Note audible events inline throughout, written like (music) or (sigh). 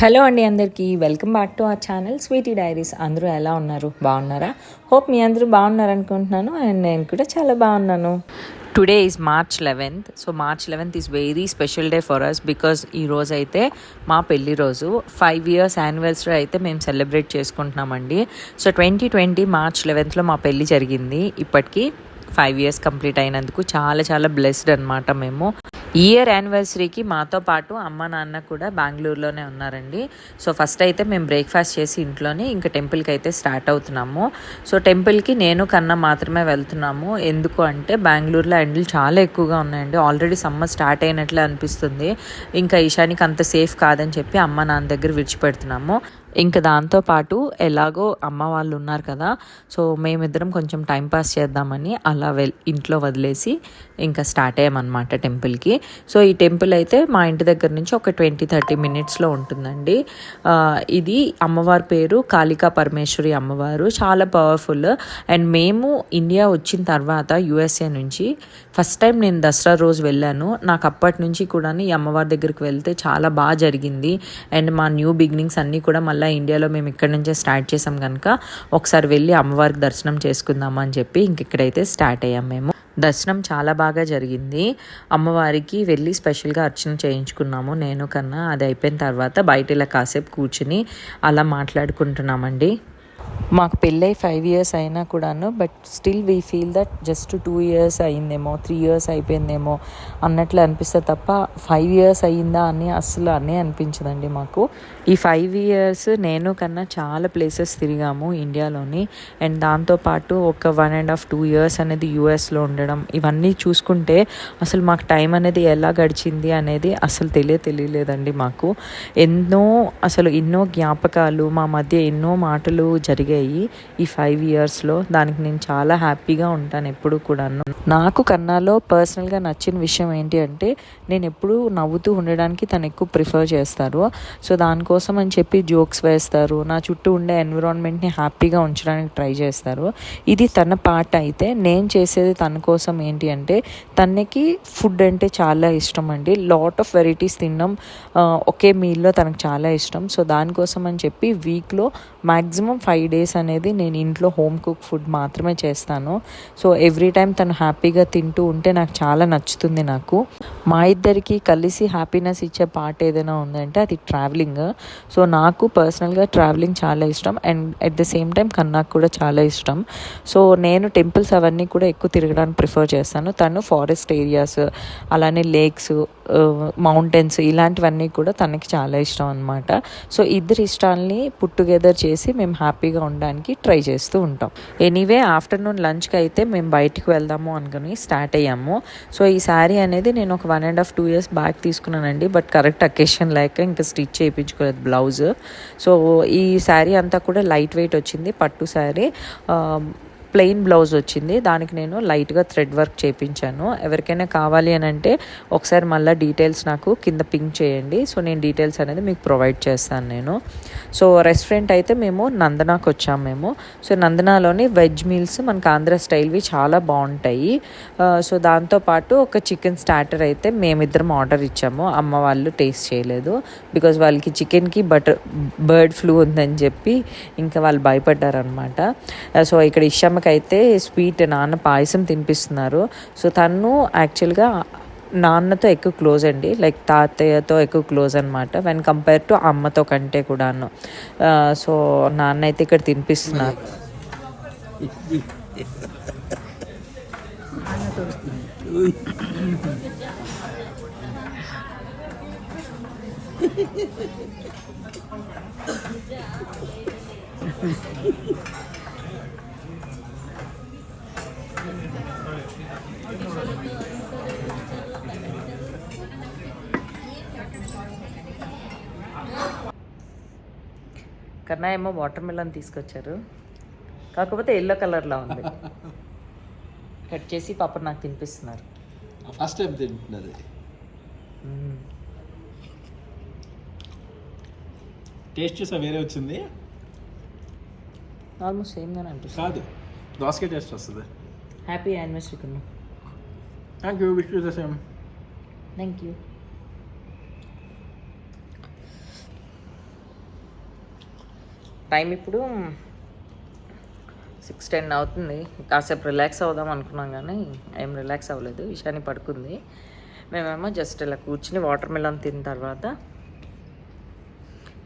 Hello అండి అందరికీ. Welcome back to our channel. Sweetie diaries. అందరూ ఎలా ఉన్నారు? బాగున్నారా? హోప్ మీ అందరూ బాగున్నారు అనుకుంటున్నాను. అండ్ నేను కూడా చాలా బాగున్నాను. Today is March eleventh so March eleventh is very special day for us because ఈ రోజు అయితే మా పెళ్ళి రోజు. ఫైవ్ ఇయర్స్ యానివర్సరీ అయితే మేము సెలబ్రేట్ చేసుకుంటున్నామండి. సో ట్వంటీ ట్వంటీ మార్చ్ లెవెన్త్లో మా పెళ్ళి జరిగింది. ఇప్పటికీ ఫైవ్ ఇయర్స్ కంప్లీట్ అయినందుకు చాలా చాలా బ్లెస్డ్ అనమాట మేము. ఇయర్ యానివర్సరీకి మాతో పాటు అమ్మ నాన్న కూడా బెంగళూరులోనే ఉన్నారండి. సో ఫస్ట్ అయితే మేము బ్రేక్ఫాస్ట్ చేసి ఇంట్లోనే ఇంకా టెంపుల్కి అయితే స్టార్ట్ అవుతున్నాము. సో టెంపుల్కి నేను కన్నా మాత్రమే వెళ్తున్నాము. ఎందుకు అంటే బెంగళూరులో ఎండలు చాలా ఎక్కువగా ఉన్నాయండి. ఆల్రెడీ సమ్మర్ స్టార్ట్ అయినట్లే అనిపిస్తుంది. ఇంకా ఈశానికి అంత సేఫ్ కాదని చెప్పి అమ్మ నాన్న దగ్గర విడిచిపెడుతున్నాము. ఇంకా దాంతోపాటు ఎలాగో అమ్మ వాళ్ళు ఉన్నారు కదా సో మేమిద్దరం కొంచెం టైం పాస్ చేద్దామని అలా వెల్ ఇంట్లో వదిలేసి ఇంకా స్టార్ట్ అయ్యామన్నమాట టెంపుల్కి. సో ఈ టెంపుల్ అయితే మా ఇంటి దగ్గర నుంచి ఒక ట్వంటీ థర్టీ మినిట్స్లో ఉంటుందండి. ఇది అమ్మవారి పేరు కాళికా పరమేశ్వరి అమ్మవారు. చాలా పవర్ఫుల్. అండ్ మేము ఇండియా వచ్చిన తర్వాత యుఎస్ఏ నుంచి ఫస్ట్ టైం నేను దసరా రోజు వెళ్ళాను. నాకు అప్పటి నుంచి కూడా ఈ అమ్మవారి దగ్గరికి వెళ్తే చాలా బాగా జరిగింది. అండ్ మా న్యూ బిగినింగ్స్ అన్నీ కూడా మళ్ళీ ఇండియాలో మేము ఇక్కడ నుంచే స్టార్ట్ చేసాం కనుక ఒకసారి వెళ్ళి అమ్మవారికి దర్శనం చేసుకుందాం అని చెప్పి ఇంకెక్కడైతే స్టార్ట్ అయ్యాం మేము. దర్శనం చాలా బాగా జరిగింది. అమ్మవారికి వెళ్ళి స్పెషల్గా అర్చన చేయించుకున్నాము. నేను కన్నా అది అయిపోయిన తర్వాత బయట ఇలా కాసేపు కూర్చుని అలా మాట్లాడుకుంటున్నామండి. మాకు పెళ్ళై ఫైవ్ ఇయర్స్ అయినా కూడాను but still we feel that just two years అయిందేమో three years అయిపోయిందేమో అన్నట్లు అనిపిస్తే తప్ప ఫైవ్ ఇయర్స్ అయ్యిందా అని అస్సలు అనే అనిపించదండి మాకు. ఈ ఫైవ్ ఇయర్స్ నేను కన్నా చాలా ప్లేసెస్ తిరిగాము ఇండియాలోని అండ్ దాంతోపాటు ఒక one and half two years అనేది యూఎస్లో ఉండడం ఇవన్నీ చూసుకుంటే అసలు మాకు టైం అనేది ఎలా గడిచింది అనేది అసలు తెలియ తెలియలేదండి మాకు. ఎన్నో అసలు ఎన్నో జ్ఞాపకాలు మా మధ్య ఎన్నో మాటలు జరిగాయి. ఈ ఫైవ్ ఇయర్స్లో దానికి నేను చాలా హ్యాపీగా ఉంటాను ఎప్పుడు కూడాను. నాకు కన్నాలో పర్సనల్గా నచ్చిన విషయం ఏంటి అంటే నేను ఎప్పుడు నవ్వుతూ ఉండడానికి తను ఎక్కువ ప్రిఫర్ చేస్తారు. సో దానికోసం అని చెప్పి జోక్స్ వేస్తారు. నా చుట్టూ ఉండే ఎన్విరాన్మెంట్ని హ్యాపీగా ఉంచడానికి ట్రై చేస్తారు. ఇది తన పార్ట్ అయితే నేను చేసేది తన కోసం ఏంటి అంటే తనకి ఫుడ్ అంటే చాలా ఇష్టం అండి. లాట్ ఆఫ్ వెరైటీస్ తినడం ఒకే మీల్లో తనకు చాలా ఇష్టం. సో దానికోసం అని చెప్పి వీక్లో మ్యాక్సిమం ఫైవ్ డేస్ అనేది నేను ఇంట్లో హోమ్ కుక్ ఫుడ్ మాత్రమే చేస్తాను. సో ఎవ్రీ టైం తను హ్యాపీగా తింటూ ఉంటే నాకు చాలా నచ్చుతుంది నాకు. మా ఇద్దరికి కలిసి హ్యాపీనెస్ ఇచ్చే పార్ట్ ఏదైనా ఉందంటే అది ట్రావెలింగ్ సో నాకు పర్సనల్గా ట్రావెలింగ్ చాలా ఇష్టం and at the same time కన్నాకు కూడా చాలా ఇష్టం. సో నేను టెంపుల్స్ అవన్నీ కూడా ఎక్కువ తిరగడానికి ప్రిఫర్ చేస్తాను. తను ఫారెస్ట్ ఏరియాస్ అలానే లేక్స్ మౌంటైన్స్ ఇలాంటివన్నీ కూడా తనకి చాలా ఇష్టం అనమాట సో ఇద్దరి ఇష్టాలని పుట్ టుగెదర్ చేసి మేము హ్యాపీగా ఉండడానికి ట్రై చేస్తూ ఉంటాం. ఎనీవే ఆఫ్టర్నూన్ లంచ్కి అయితే మేము బయటికి వెళ్దాము అనుకుని స్టార్ట్ అయ్యాము. సో ఈ శారీ అనేది నేను ఒక one and half two years back తీసుకున్నానండి. బట్ కరెక్ట్ అకేషన్ లేక ఇంకా స్టిచ్ చేయించుకోలేదు బ్లౌజ్ సో ఈ శారీ అంతా కూడా లైట్ వెయిట్ వచ్చింది పట్టు శారీ ప్లెయిన్ బ్లౌజ్ వచ్చింది. దానికి నేను లైట్గా థ్రెడ్ వర్క్ చేయించాను ఎవరికైనా కావాలి అని అంటే ఒకసారి మళ్ళీ డీటెయిల్స్ నాకు కింద పింక్ చేయండి. సో నేను డీటెయిల్స్ అనేది మీకు ప్రొవైడ్ చేస్తాను నేను. సో రెస్టారెంట్ అయితే మేము నందనాకు వచ్చాము మేము. సో నందనాలోని వెజ్ మీల్స్ మనకు ఆంధ్ర స్టైల్వి చాలా బాగుంటాయి. సో దాంతోపాటు ఒక చికెన్ స్టార్టర్ అయితే మేమిద్దరం ఆర్డర్ ఇచ్చాము. అమ్మ వాళ్ళు టేస్ట్ చేయలేదు. బికాజ్ వాళ్ళకి చికెన్కి బటర్ బర్డ్ ఫ్లూ ఉందని చెప్పి ఇంకా వాళ్ళు భయపడ్డారనమాట సో ఇక్కడ ఇషమ్మకి అయితే స్వీట్ నాన్న పాయసం తినిపిస్తున్నారు. సో తను యాక్చువల్గా నాన్నతో ఎక్కువ క్లోజ్ అండి. లైక్ తాతయ్యతో ఎక్కువ క్లోజ్ అనమాట వెన్ కంపేర్ టు అమ్మతో కంటే కూడాను. సో నాన్న అయితే ఇక్కడ తినిపిస్తున్నారు. (laughs) కన్నా ఏమో వాటర్ మిలన్ తీసుకొచ్చారు. కాకపోతే ఎల్లో కలర్లో ఉంది. కట్ చేసి పాప నాకు తినిపిస్తున్నారు. ఫస్ట్ టైం తింటున్నది టేస్ట్ చూసా వేరే వచ్చింది. ఆల్మోస్ట్ సేమ్గానే అనిపిస్తుంది. కాదు దోసకాయ టేస్ట్ వస్తుంది. Happy anniversary Kanna. Thank you wish the same 嗯 thank you time ఇప్పుడు సిక్స్ టెన్ అవుతుంది. కాసేపు రిలాక్స్ అవుదాం అనుకున్నాం కానీ ఏం రిలాక్స్ అవ్వలేదు. ఇషాని పడుకుంది. మేమేమో జస్ట్ ఇలా కూర్చుని వాటర్ మిలన్ తిన్న తర్వాత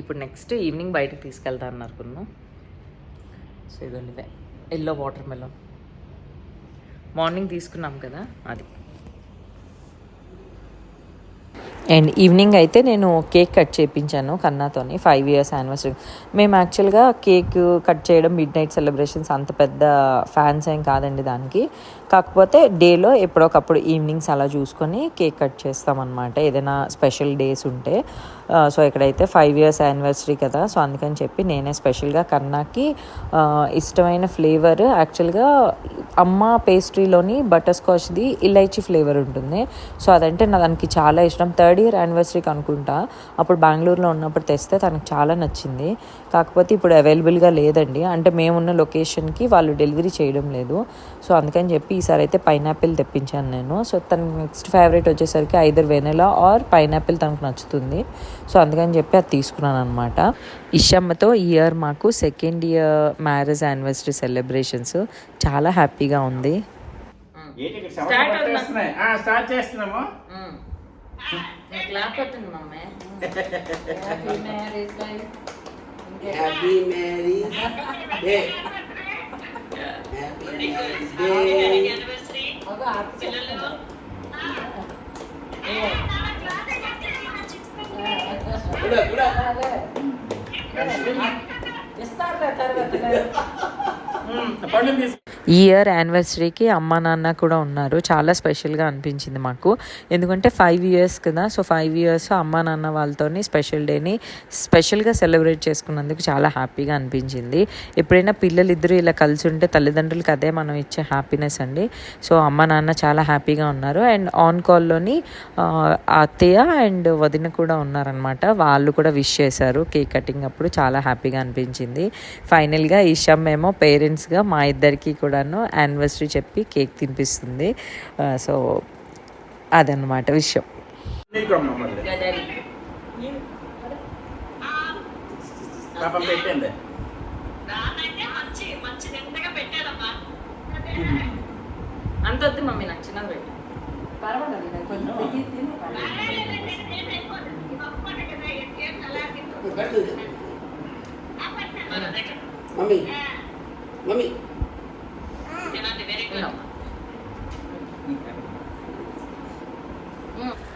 ఇప్పుడు నెక్స్ట్ ఈవినింగ్ బయటకు తీసుకెళ్తా అనుకున్నాం సో ఇదండి ఇదే. ఎల్లో వాటర్ మిలన్ మార్నింగ్ తీసుకున్నాం కదా అది. అండ్ ఈవినింగ్ అయితే నేను కేక్ కట్ చేయించాను కన్నాతోని ఫైవ్ ఇయర్స్ యానివర్సరీ మేము యాక్చువల్గా కేక్ కట్ చేయడం మిడ్ నైట్ సెలబ్రేషన్స్ అంత పెద్ద ఫ్యాన్స్ ఏం కాదండి దానికి. కాకపోతే డేలో ఎప్పుడొకప్పుడు ఈవినింగ్స్ అలా చూసుకొని కేక్ కట్ చేస్తామన్నమాట. ఏదైనా స్పెషల్ డేస్ ఉంటే. సో ఇక్కడైతే ఫైవ్ ఇయర్స్ యానివర్సరీ కదా సో అందుకని చెప్పి నేనే స్పెషల్గా కన్నాకి ఇష్టమైన ఫ్లేవర్ యాక్చువల్గా అమ్మ పేస్ట్రీలోని బటర్ స్కాచ్ది ఇలైచి ఫ్లేవర్ ఉంటుంది. సో అదంటే నా దానికి చాలా ఇష్టం. థర్డ్ ఇయర్ యానివర్సరీకి అనుకుంటా. అప్పుడు బెంగళూరులో ఉన్నప్పుడు తెస్తే తనకు చాలా నచ్చింది. కాకపోతే ఇప్పుడు అవైలబుల్గా లేదండి. అంటే మేమున్న లొకేషన్కి వాళ్ళు డెలివరీ చేయడం లేదు. సో అందుకని చెప్పి ఈసారి అయితే పైనాపిల్ తెప్పించాను నేను. సో తన నెక్స్ట్ ఫేవరెట్ వచ్చేసరికి ఐదర్ వెనెలా ఆర్ పైనాపిల్ తనకు నచ్చుతుంది. సో అందుకని చెప్పి అది తీసుకున్నాను అనమాట ఇషమ్మతో ఈ ఇయర్ మాకు second year marriage anniversary celebrations చాలా హ్యాపీగా ఉంది. ఏంటి ఇక్కడ చెమటలు పట్టేస్తున్నాయి. ఆ, స్టార్ట్ చేస్తున్నాము Happy Mary Day. Happy Mary Day. Udah, udah. పండుగ తీసు ఈ ఇయర్ యానివర్సరీకి అమ్మ నాన్న కూడా ఉన్నారు. చాలా స్పెషల్గా అనిపించింది మాకు. ఎందుకంటే ఫైవ్ ఇయర్స్ కదా సో ఫైవ్ ఇయర్స్ అమ్మ నాన్న వాళ్ళతోని స్పెషల్ డేని స్పెషల్గా సెలబ్రేట్ చేసుకున్నందుకు చాలా హ్యాపీగా అనిపించింది. ఎప్పుడైనా పిల్లలిద్దరూ ఇలా కలిసి ఉంటే తల్లిదండ్రులకి అదే మనం ఇచ్చే హ్యాపీనెస్ అండి. సో అమ్మ నాన్న చాలా హ్యాపీగా ఉన్నారు. అండ్ ఆన్ కాల్లోని అత్తయ్య అండ్ వదిన కూడా ఉన్నారనమాట వాళ్ళు కూడా విష్ చేశారు. కేక్ కటింగ్ అప్పుడు చాలా హ్యాపీగా అనిపించింది. ఫైనల్గా ఈషమ్ ఏమో పేరెంట్స్గా మా ఇద్దరికి కూడాను యానివర్సరీ చెప్పి కేక్ తినిపిస్తుంది సో అదనమాట విషయం నీకు పెట్టండి అంత వద్దు మమ్మీ నాకు చిన్నది పెట్టు Mami.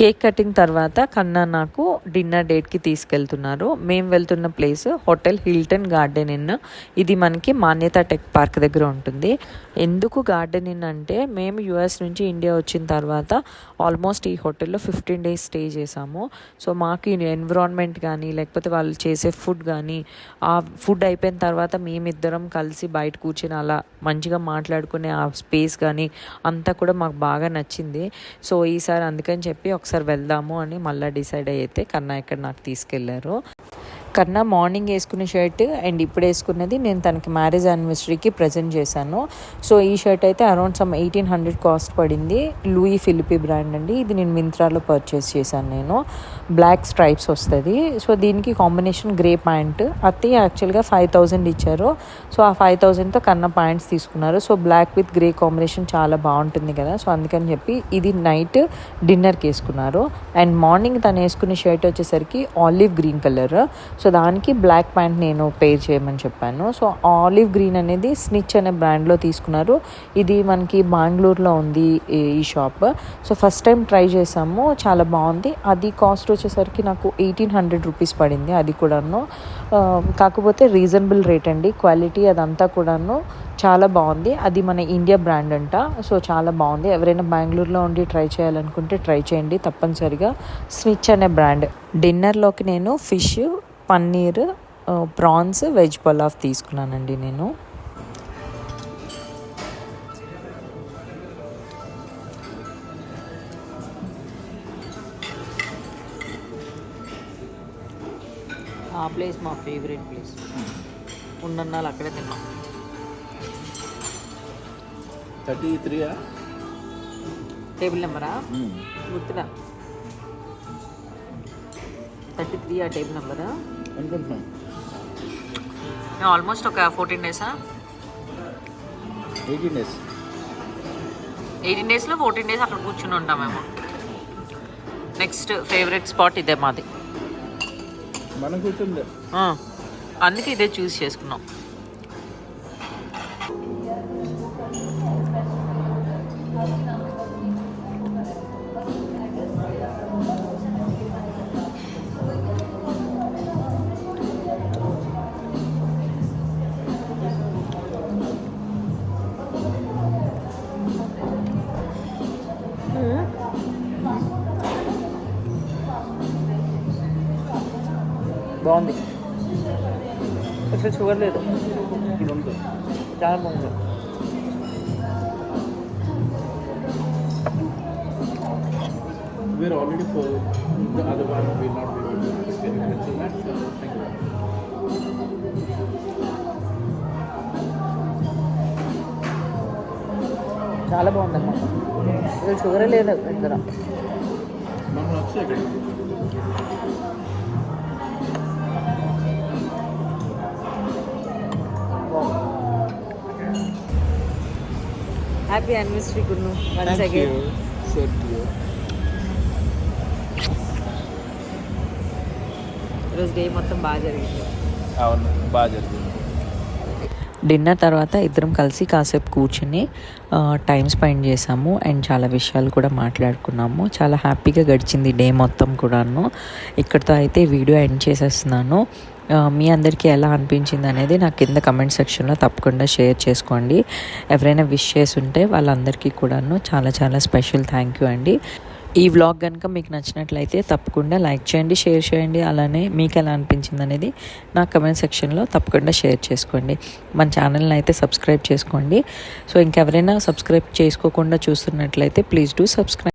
కేక్ కటింగ్ తర్వాత కన్నా నాకు డిన్నర్ డేట్కి తీసుకెళ్తున్నారు. మేము వెళ్తున్న place hotel Hilton garden inn. ఇది మనకి మాన్యత టెక్ పార్క్ దగ్గర ఉంటుంది. ఎందుకు గార్డెన్ ఇన్ అంటే మేము యుఎస్ నుంచి ఇండియా వచ్చిన తర్వాత ఆల్మోస్ట్ ఈ హోటల్లో ఫిఫ్టీన్ డేస్ స్టే చేసాము. సో మాకు ఈ ఎన్విరాన్మెంట్ కానీ లేకపోతే వాళ్ళు చేసే ఫుడ్ కానీ ఆ ఫుడ్ అయిపోయిన తర్వాత మేమిద్దరం కలిసి బయట కూర్చొని అలా మంచిగా మాట్లాడుకునే ఆ స్పేస్ కానీ అంతా కూడా మాకు బాగా నచ్చింది. సో ఈసారి అందుకని చెప్పి ఒకసారి వెళ్దాము అని మళ్ళీ డిసైడ్ అయితే కన్నా ఇక్కడ నాకు తీసుకెళ్ళారు. కన్నా మార్నింగ్ వేసుకునే షర్ట్ అండ్ ఇప్పుడు వేసుకున్నది నేను తనకి మ్యారేజ్ యానివర్సరీకి ప్రజెంట్ చేశాను. సో ఈ షర్ట్ అయితే around some eighteen hundred cost పడింది. లూయి ఫిలిపి బ్రాండ్ అండి. ఇది నేను మింత్రాలో పర్చేస్ చేశాను నేను. బ్లాక్ స్ట్రైప్స్ వస్తుంది. సో దీనికి కాంబినేషన్ గ్రే ప్యాంట్. అత్తయ్య యాక్చువల్గా ఫైవ్ థౌజండ్ ఇచ్చారు. సో ఆ ఫైవ్ థౌజండ్తో కన్నా ప్యాంట్స్ తీసుకున్నారు. So black with grey combination చాలా బాగుంటుంది కదా. సో అందుకని చెప్పి ఇది నైట్ డిన్నర్కి వేసుకున్నారు. అండ్ మార్నింగ్ తను వేసుకునే షర్ట్ వచ్చేసరికి ఆలివ్ గ్రీన్ కలర్. సో దానికి బ్లాక్ ప్యాంట్ నేను పే చేయమని చెప్పాను. సో ఆలివ్ గ్రీన్ అనేది స్నిచ్ అనే బ్రాండ్లో తీసుకున్నారు. ఇది మనకి బెంగళూరులో ఉంది ఈ- ఈ shop so first time try చేసాము. చాలా బాగుంది. అది కాస్ట్ వచ్చేసరికి నాకు ఎయిటీన్ హండ్రెడ్ రూపీస్ పడింది అది కూడాను. కాకపోతే రీజనబుల్ రేట్ అండి. క్వాలిటీ అదంతా కూడాను చాలా బాగుంది. అది మన ఇండియా బ్రాండ్ అంట. సో చాలా బాగుంది. ఎవరైనా బెంగళూరులో ఉండి ట్రై చేయాలనుకుంటే ట్రై చేయండి తప్పనిసరిగా. స్విచ్ అనే బ్రాండ్ డిన్నర్లోకి నేను fish paneer prawns veg pulao తీసుకున్నానండి నేను. ఆ ప్లేస్ మా ఫేవరెట్ ప్లేస్. ఉన్నన్నాళ్ళు అక్కడే తిన్నాం. థర్టీ త్రీయా? టేబుల్ నెంబరా? గుర్తురా థర్టీ త్రీ ఆ టేబుల్ నెంబరా? అనుకుంటున్నాను ఆల్మోస్ట్ ఒక ఫోర్టీన్ డేసా ఎయిటీన్ డేస్ ఎయిటీన్ డేస్లో ఫోర్టీన్ డేస్ అక్కడ కూర్చుని ఉంటామేమో. నెక్స్ట్ ఫేవరెట్ స్పాట్ ఇదే మాది. మనం కూర్చుంది. ఆ, అందుకే ఇదే చూస్ చేసుకున్నాం. బాగుంది అసలు షుగర్ లేదు ఇక్కడ ఉంది చాలా బాగుంది We're already full. The other one will not be able to get it. So that's uh, thank you. చాలా బాగుందమ్మా. అసలు షుగరే లేదు ఇక్కడ. Happy anniversary Gunnu once again. ఈరోజు డే మొత్తం బాగా జరిగింది. అవును బాగా జరిగింది. డిన్నర్ తర్వాత ఇద్దరం కలిసి కాసేపు కూర్చుని టైం స్పెండ్ చేసాము అండ్ చాలా విషయాలు కూడా మాట్లాడుకున్నాము. చాలా హ్యాపీగా గడిచింది డే మొత్తం కూడాను. ఇక్కడితో అయితే వీడియో ఎండ్ చేసేస్తున్నాను. మీ అందరికీ ఎలా అనిపించింది అనేది నాకు కింద కమెంట్ సెక్షన్లో తప్పకుండా షేర్ చేసుకోండి. ఎవరైనా విష్ చేసి ఉంటే వాళ్ళందరికీ కూడాను చాలా చాలా స్పెషల్ థ్యాంక్ యూ అండి. ఈ వ్లాగ్ కనుక మీకు నచ్చినట్లయితే తప్పకుండా లైక్ చేయండి షేర్ చేయండి. అలానే మీకు ఎలా అనిపించింది అనేది నా కమెంట్ సెక్షన్లో తప్పకుండా షేర్ చేసుకోండి. మన ఛానల్ని అయితే సబ్స్క్రైబ్ చేసుకోండి. సో ఇంకెవరైనా సబ్స్క్రైబ్ చేసుకోకుండా చూస్తున్నట్లయితే ప్లీజ్ డూ సబ్స్క్రైబ్